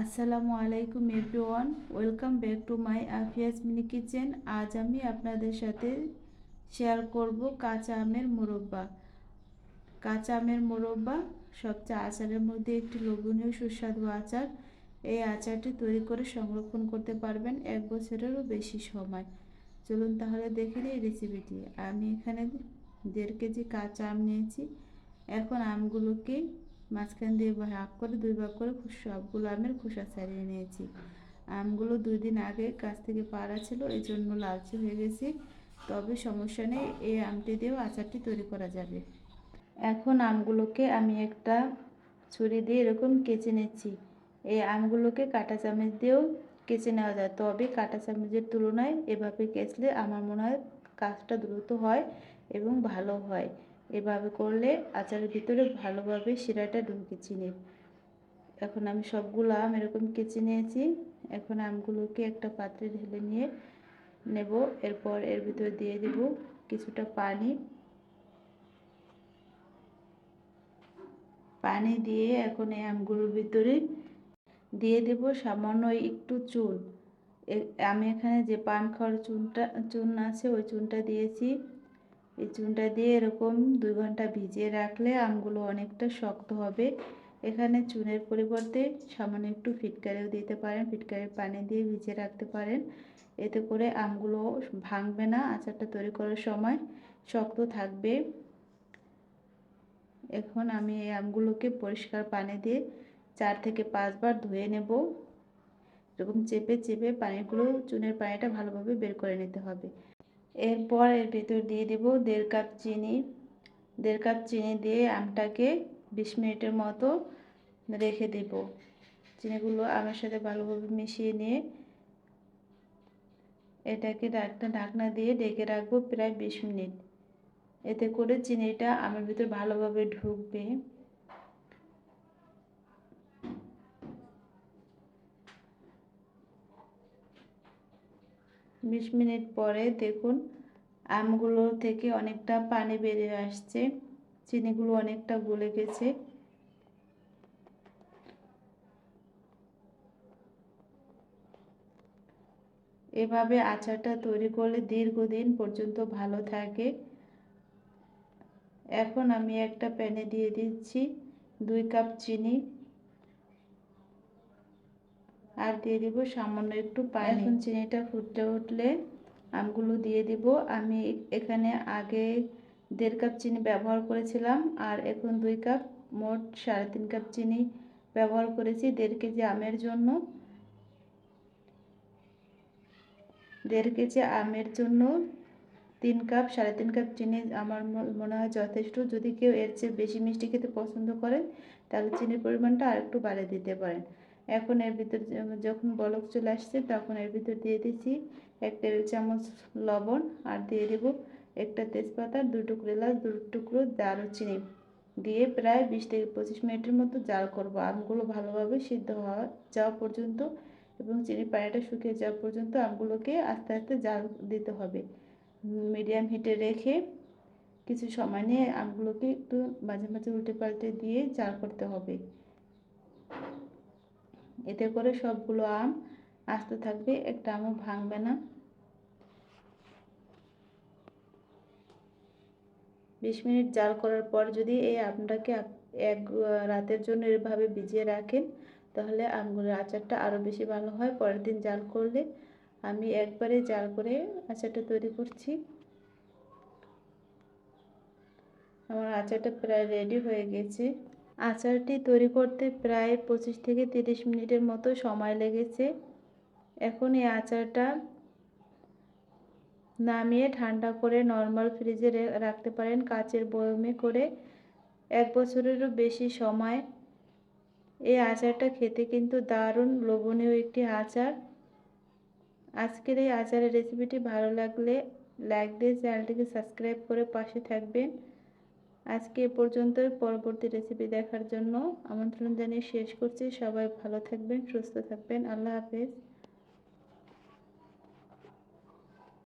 আসসালামু আলাইকুম everyone, welcome back to my Afias mini kitchen. আজ আমি আপনাদের সাথে শেয়ার করব কাঁচা আমের মোরব্বা। কাঁচা আমের মোরব্বা সবচেয়ে আচারের মধ্যে একটি লোভনীয় সুস্বাদু আচার। এই আচারটি তৈরি করে সংরক্ষণ করতে পারবেন এক বছরেরও বেশি সময়। চলুন তাহলে দেখে নিই রেসিপিটি আমি এখানে দেড় কেজি কাঁচা আম নিয়েছি। এখন আমগুলোকে মাঝখান দিয়ে ভাগ করে, দুই ভাগ করে সবগুলো আমের খোসা ছাড়িয়ে নিয়েছি। আমগুলো দুই দিন আগে গাছ থেকে পাড়া ছিল, এই জন্য লালচে হয়ে গেছে। তবে সমস্যা নেই, এই আমটি দিয়েও আচারটি তৈরি করা যাবে। এখন আমগুলোকে আমি একটা ছুরি দিয়ে এরকম কেচে নিচ্ছি। এই আমগুলোকে কাঁটা চামচ দিয়েও কেচে নেওয়া যায়। তবে কাঁটা চামচের তুলনায় এভাবে কেচলে আমার মনে হয় কাজটা দ্রুত হয় এবং ভালো হয়। এভাবে করলে আচারের ভিতরে ভালোভাবে শিরাটা ঢুকে চিনির এখন আমি সবগুলো আম এরকম কেচে নিয়েছি। এখন আমগুলোকে একটা পাত্রে ঢেলে নিয়ে নেব। এরপর এর ভিতরে দিয়ে দেব কিছুটা পানি। পানি দিয়ে এখন এই আমগুলোর ভিতরে দিয়ে দেব সামান্য একটু চুন। আমি এখানে যে পান খাওয়ার চুনটা, চুন আছে, ওই চুনটা দিয়েছি। এই চুনটা দিয়ে এরকম দুই ঘণ্টা ভিজিয়ে রাখলে আমগুলো অনেকটা শক্ত হবে। এখানে চুনের পরিবর্তে সামান্য একটু ফিটকারিও দিতে পারেন, ফিটকারির পানি দিয়ে ভিজিয়ে রাখতে পারেন। এতে করে আমগুলো ভাঙবে না, আচারটা তৈরি করার সময় শক্ত থাকবে। এখন আমি এই আমগুলোকে পরিষ্কার পানি দিয়ে চার থেকে পাঁচবার ধুয়ে নেব। এরকম চেপে চেপে পানিগুলো চুনের পানিটা ভালোভাবে বের করে নিতে হবে। এরপর এর ভেতর দিয়ে দেব দেড় কাপ চিনি। দেড় কাপ চিনি দিয়ে আমটাকে বিশ মিনিটের মতো রেখে দেব। চিনিগুলো আমের সাথে ভালোভাবে মিশিয়ে নিয়ে এটাকে একটা ঢাকনা দিয়ে ডেকে রাখব প্রায় বিশ মিনিট। এতে করে চিনিটা আমের ভিতর ভালোভাবে ঢুকবে। বিশ মিনিট পরে দেখুন, আমগুলো থেকে অনেকটা পানি বেরিয়ে আসছে, চিনিগুলো অনেকটা গলে গেছে। এভাবে আচারটা তৈরি করলে দীর্ঘদিন পর্যন্ত ভালো থাকে। এখন আমি একটা প্যানে দিয়ে দিচ্ছি দুই কাপ চিনি। আর দিয়ে দিব সামান্য একটু পানি। এখন চিনিটা ফুটে উঠলে আমগুলো দিয়ে দিব। আমি এখানে আগে দেড় কাপ চিনি ব্যবহার করেছিলাম আর এখন দুই কাপ, মোট সাড়ে তিন কাপ চিনি ব্যবহার করেছি দেড় কেজি আমের জন্য। দেড় কেজি আমের জন্য তিন কাপ, সাড়ে তিন কাপ চিনি আমার মনে হয় যথেষ্ট। যদি কেউ এর চেয়ে বেশি মিষ্টি খেতে পছন্দ করেন, তাহলে চিনির পরিমাণটা আর একটু বাড়িয়ে দিতে পারেন। এখন এর ভিতর যখন বলক চলে আসছে, তখন এর ভিতর দিয়ে দিচ্ছি এক টেবিল চামচ লবণ আর দিয়ে দেব একটা তেজপাতা দু টুকরো এলাচ দু টুকরো দারুচিনি। দিয়ে প্রায় বিশ থেকে পঁচিশ মিনিটের মতো জাল করব। আমগুলো ভালোভাবে সিদ্ধ হওয়া যাওয়া পর্যন্ত এবং চিনি পানিটা শুকিয়ে যাওয়া পর্যন্ত আমগুলোকে আস্তে আস্তে জাল দিতে হবে। মিডিয়াম হিটে রেখে কিছু সময় নিয়ে আমগুলোকে একটু মাঝে মাঝে উল্টে পাল্টে দিয়ে জাল করতে হবে। এতে করে সবগুলো আম আস্তে থাকবে, একটা আমও ভাঙবে না। বিশ মিনিট জাল করার পর যদি এই আমটাকে এক রাতের জন্য এভাবে ভিজিয়ে রাখেন, তাহলে আমগুলোর আচারটা আরও বেশি ভালো হয়। পরের দিন জাল করলে আমি একবারে জাল করে আচারটা তৈরি করছি। আমার আচারটা প্রায় রেডি হয়ে গেছে। আচারটি তৈরি করতে প্রায় পঁচিশ থেকে তিরিশ মিনিটের মতো সময় লেগেছে। এখন এই আচারটা নামিয়ে ঠান্ডা করে নর্মাল ফ্রিজে রাখতে পারেন। কাচের বয়মে করে এক বছরেরও বেশি সময় এই আচারটা খেতে কিন্তু দারুণ লোভনীয় একটি আচার। আজকের এই আচারের রেসিপিটি ভালো লাগলে লাইক দিয়ে চ্যানেলটিকে সাবস্ক্রাইব করে পাশে থাকবেন। আজকে এ পর্যন্তই। পরবর্তী রেসিপি দেখার জন্য আমন্ত্রণ জানিয়ে শেষ করছি। সবাই ভালো থাকবেন, সুস্থ থাকবেন। আল্লাহ হাফেজ।